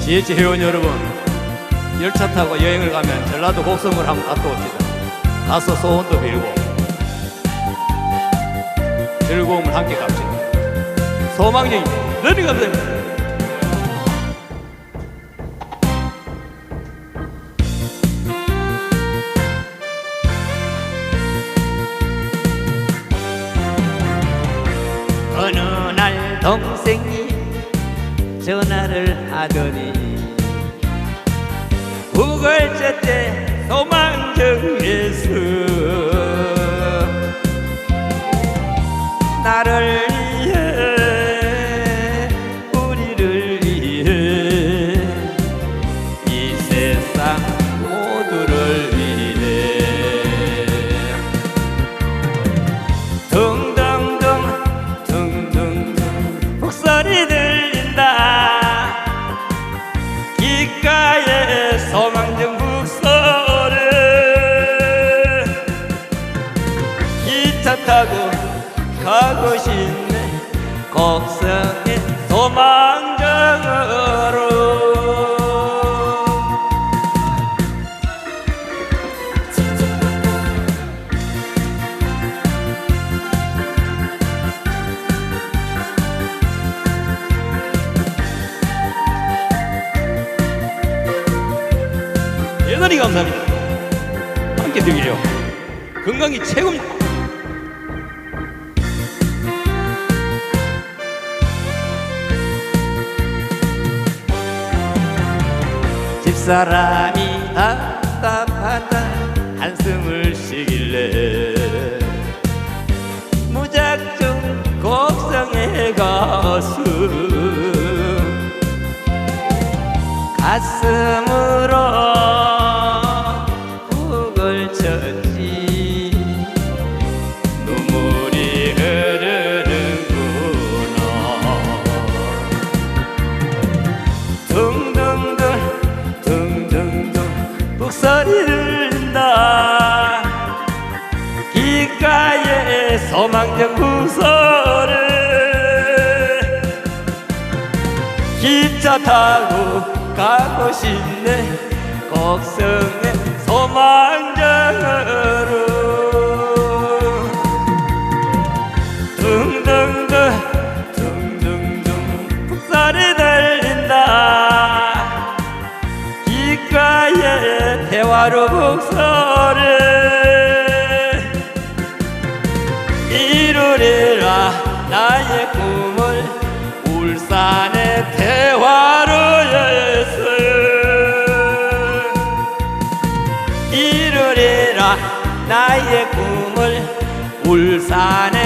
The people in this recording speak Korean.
지혜치 회원 여러분 열차 타고 여행을 가면 전라도 곡성을 한번 갔다 옵시다. 가서 소원도 빌고 즐거움을 함께 갑시다. 소망쟁이 너희 감사합니다 어느 날 동생이 전화를 하더니 우걸째 소망 기차 타고 가고 싶네 곡성의 소망정으로 대단히 감사합니다. 함께 드리려 건강이 최고입니다. 집사람이 답답하다 한숨을 쉬길래 무작정 곡성에 가서 가슴으로 곡을 쳤지 목소리 들린다. 귓가에 소망정 구소를 기차 타고 가고 싶네. 곡성의 소망정으로 둥둥둥 둥둥둥 북소리 들 대화로 북소를 이루리라 나의 꿈을 울산의 대화로에서 이루리라 나의 꿈을 울산의